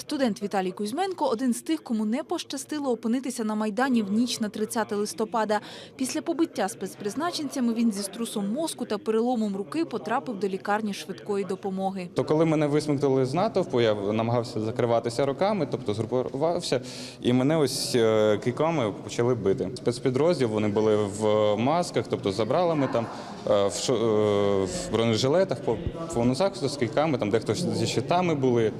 Студент Віталій Кузьменко – один з тих, кому не пощастило опинитися на Майдані в ніч на 30 листопада. Після побиття спецпризначенцями він зі струсом мозку та переломом руки потрапив до лікарні швидкої допомоги. То коли мене висмикнули з натовпу, я намагався закриватися руками, тобто згрупувався, і мене ось е, кийками почали бити. Спецпідрозділ вони були в масках, тобто з забралами там е, е, в бронежилетах, по повну захисту з кийками, там дехто зі щитами були.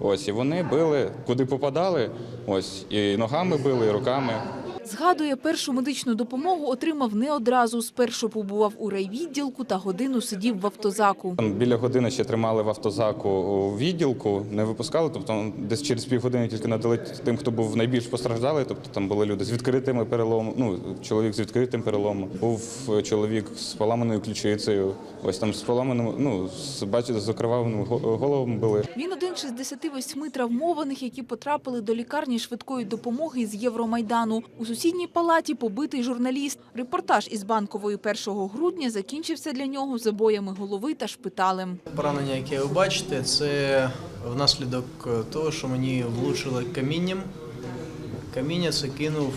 Ось і вони били, куди попадали. Ось і ногами били, і руками. Згадує, першу медичну допомогу отримав не одразу. Спершу побував у райвідділку та годину сидів в автозаку. Там біля години ще тримали в автозаку у відділку, не випускали. Тобто десь через півгодини тільки надали тим, хто був найбільш постраждалий. Тобто там були люди з відкритими переломами. Ну чоловік з відкритим переломом. Був чоловік з поламаною ключицею. Ось там з поламаним, ну з бачите, з окривавленими го- головами були. Він один з 68 травмованих, які потрапили до лікарні швидкої допомоги з Євромайдану. У сусідній палаті побитий журналіст. Репортаж із банкової 1 грудня закінчився для нього забоями голови та шпиталем. Поранення, яке ви бачите, це внаслідок того, що мені влучили камінням. Каміння це кинув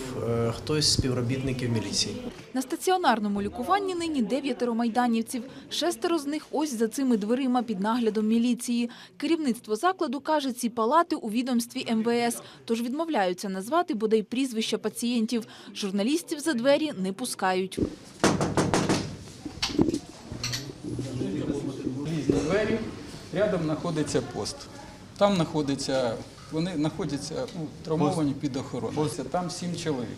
хтось з співробітників міліції. На стаціонарному лікуванні нині дев'ятеро майданівців. Шестеро з них ось за цими дверима під наглядом міліції. Керівництво закладу каже, ці палати у відомстві МВС, тож відмовляються назвати бодай прізвища пацієнтів. Журналістів за двері не пускають. різні двері. Рядом знаходиться пост. Там знаходиться, вони знаходяться ну, травмовані під охороною. Там сім чоловік.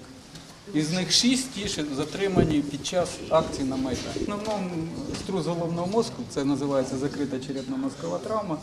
Із них шість ті, затримані під час акції на Майдані. Основному струс головного мозку, це називається закрита черепно-мозкова травма,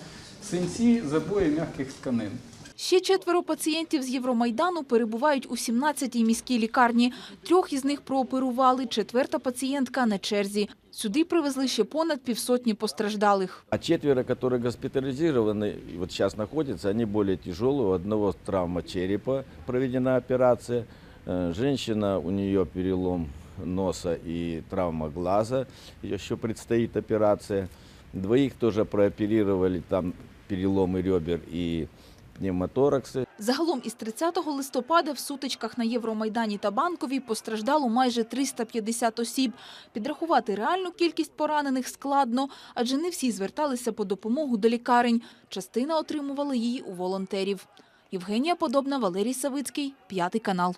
синці, забої м'яких тканин. Ще четверо пацієнтів з Євромайдану перебувають у 17-й міській лікарні. Трьох із них прооперували, четверта пацієнтка на черзі. Сюди привезли ще понад півсотні постраждалих. А четверо, которые госпитализированы, и вот сейчас находятся, они более тяжелые. У одного травма черепа, проведена операция. Э, Женщина, у нее перелом носа и травма глаза, еще предстоит операция. Двоих тоже прооперировали, там переломы ребер и пневмотораксы. Загалом із 30 листопада в сутичках на Євромайдані та Банковій постраждало майже 350 осіб. Підрахувати реальну кількість поранених складно, адже не всі зверталися по допомогу до лікарень. Частина отримувала її у волонтерів. Євгенія Подобна, Валерій Савицький, П'ятий канал.